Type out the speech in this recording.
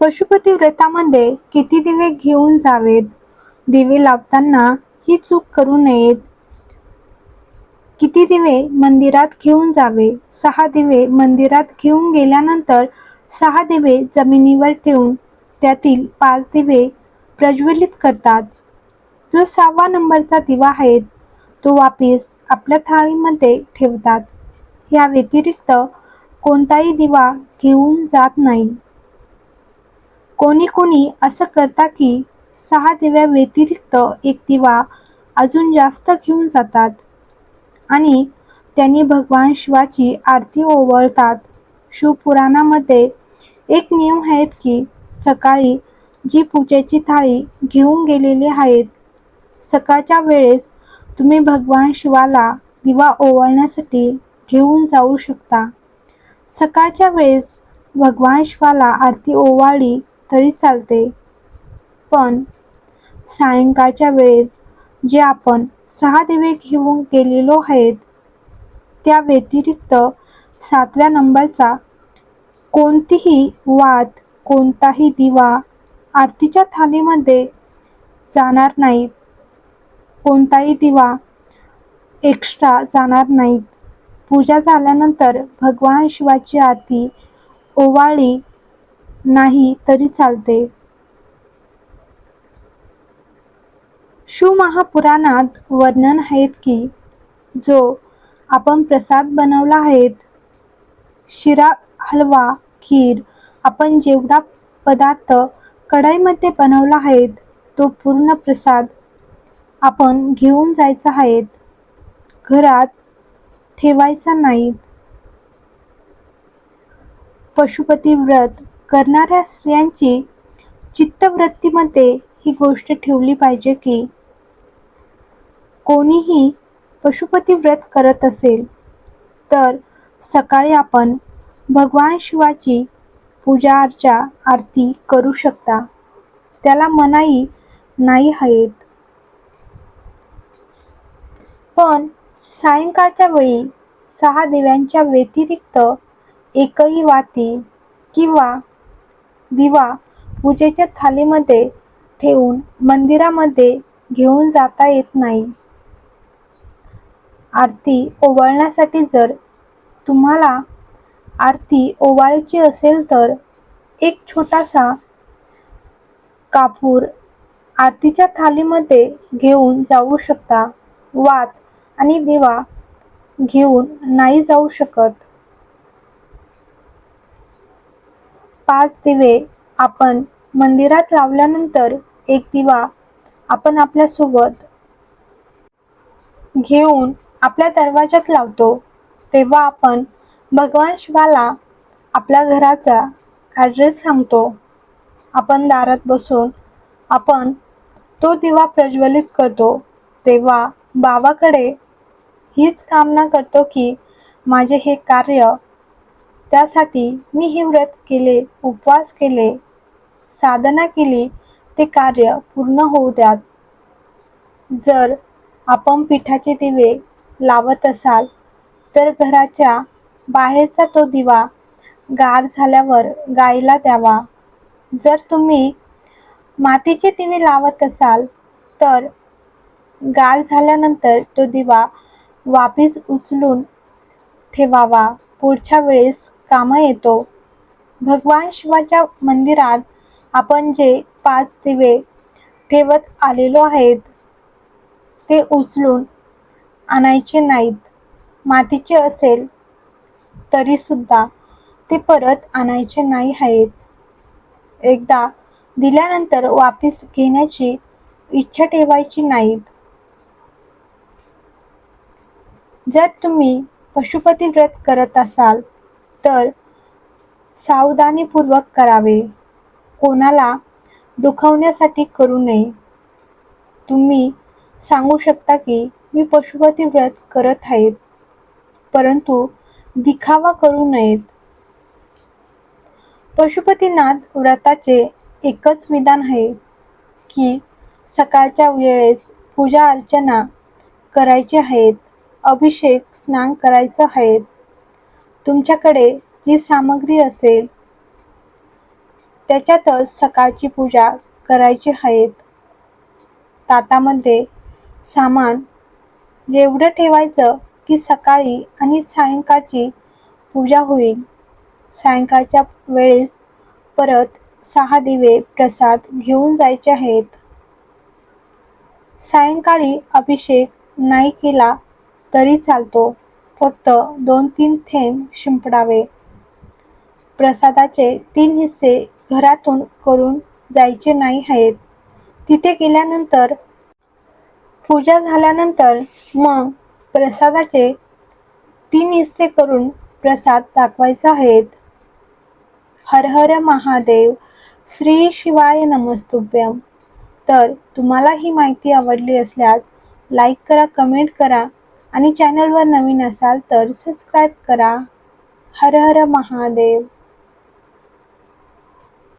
पशुपती व्रतामध्ये किती दिवे घेऊन जावेत? दिवे लावताना ही चूक करू नयेत. किती दिवे मंदिरात घेऊन जावे? सहा दिवे मंदिरात घेऊन गेल्यानंतर सहा दिवे जमिनीवर ठेवून त्यातील पाच दिवे प्रज्वलित करतात. जो सहावा नंबरचा दिवा आहे तो वापिस आपल्या थाळीमध्ये ठेवतात. या व्यतिरिक्त कोणताही दिवा घेऊन जात नाही. कोणी कोणी असं करता की सहा दिव्या व्यतिरिक्त एक दिवा अजून जास्त घेऊन जातात. आणि त्यांनी भगवान शिवाची आरती ओवाळतात. शिवपुराणामध्ये एक नियम आहेत की सकाळी जी पूजेची थाळी घेऊन गेलेली आहेत सकाळच्या वेळेस तुम्ही भगवान शिवाला दिवा ओवाळण्यासाठी घेऊन जाऊ शकता. सकाळच्या वेळेस भगवान शिवाला आरती ओवाळली तरी चालते. पण सायंकाळच्या वेळेस जे आपण सहा दिवे घेऊन गेलेलो आहेत त्या व्यतिरिक्त सातव्या नंबरचा कोणतीही वाद कोणताही दिवा आरतीच्या थालीमध्ये जाणार नाहीत. कोणताही दिवा एक्स्ट्रा जाणार नाहीत. पूजा झाल्यानंतर भगवान शिवाची आरती ओवाळी नाही तरी चालते. शिवमहापुराणात वर्णन आहेत की जो आपण प्रसाद बनवला आहेत शिरा हलवा खीर आपण जेवढा पदार्थ कढईमध्ये बनवला आहेत तो पूर्ण प्रसाद आपण घेऊन जायचा आहेत घरात ठेवायचा नाहीत पशुपती व्रत करणाऱ्या स्त्रियांची चित्तवृत्तीमध्ये ही गोष्ट ठेवली पाहिजे की कोणीही पशुपती व्रत करत असेल तर सकाळी आपण भगवान शिवाची पूजा अर्चा आरती करू शकता. त्याला मनाई नाही आहेत. पण सायंकाळच्या वेळी सहा दिव्यांच्या व्यतिरिक्त एकही वाती किंवा दिवा पूजेच्या थालीमध्ये ठेवून मंदिरामध्ये घेऊन जाता येत नाही. आरती ओवाळण्यासाठी जर तुम्हाला आरती ओवाळायची असेल तर एक छोटासा कापूर आरतीच्या थालीमध्ये घेऊन जाऊ शकता. वात आणि दिवा घेऊन नाही जाऊ शकत. पाच दिवे आपण मंदिरात लावल्यानंतर एक दिवा आपण आपल्यासोबत घेऊन आपल्या दरवाजात लावतो. तेव्हा आपण भगवान शिवाला आपल्या घराचा ॲड्रेस सांगतो. आपण दारात बसून आपण तो दिवा प्रज्वलित करतो. तेव्हा बाबाकडे हीच कामना करतो की माझे हे कार्य त्यासाठी मी हे व्रत केले उपवास केले साधना केली ते कार्य पूर्ण होऊ द्यात. जर आपण पिठाचे दिवे लावत असाल तर घराच्या बाहेरचा तो दिवा गार झाल्यावर गाईला द्यावा. जर तुम्ही मातीचे दिवे लावत असाल तर गार झाल्यानंतर तो दिवा वापिस उचलून ठेवावा. पुढच्या वेळेस कामं येतो. भगवान शिवाच्या मंदिरात आपण जे पाच दिवे ठेवत आलेलो आहेत ते उचलून आणायचे नाहीत. मातीचे असेल तरीसुद्धा ते परत आणायचे नाही आहेत. एकदा दिल्यानंतर वापिस घेण्याची इच्छा ठेवायची नाहीत. जर तुम्ही पशुपती व्रत करत असाल तर सावधानीपूर्वक करावे. कोणाला दुखवण्यासाठी करू नये. तुम्ही सांगू शकता की मी पशुपती व्रत करत आहेत परंतु दिखावा करू नयेत. पशुपतीनाथ व्रताचे एकच विधान आहे की सकाळच्या वेळेस पूजा अर्चना करायची आहेत अभिषेक स्नान करायचं आहेत तुमच्याकडे जी सामग्री असेल त्याच्यातच सकाळची पूजा करायची आहेत. ताटामध्ये सामान जेवढं ठेवायचं की सकाळी आणि सायंकाळची पूजा होईल. सायंकाळच्या वेळेस परत सहा दिवे प्रसाद घेऊन जायचे आहेत. सायंकाळी अभिषेक नाही केला तरी चालतो. फक्त दोन तीन थेंब शिंपडावे. प्रसादाचे तीन हिस्से घरातून करून जायचे नाही आहेत. तिथे गेल्यानंतर पूजा झाल्यानंतर मग प्रसादाचे तीन हिस्से करून प्रसाद दाखवायचा आहेत. हर हर महादेव श्री शिवाय नमस्तुभ्यम. तर तुम्हाला ही माहिती आवडली असल्यास लाईक करा कमेंट करा. आणि चॅनलवर नवीन असाल तर सबस्क्राईब करा. हर हर महादेव.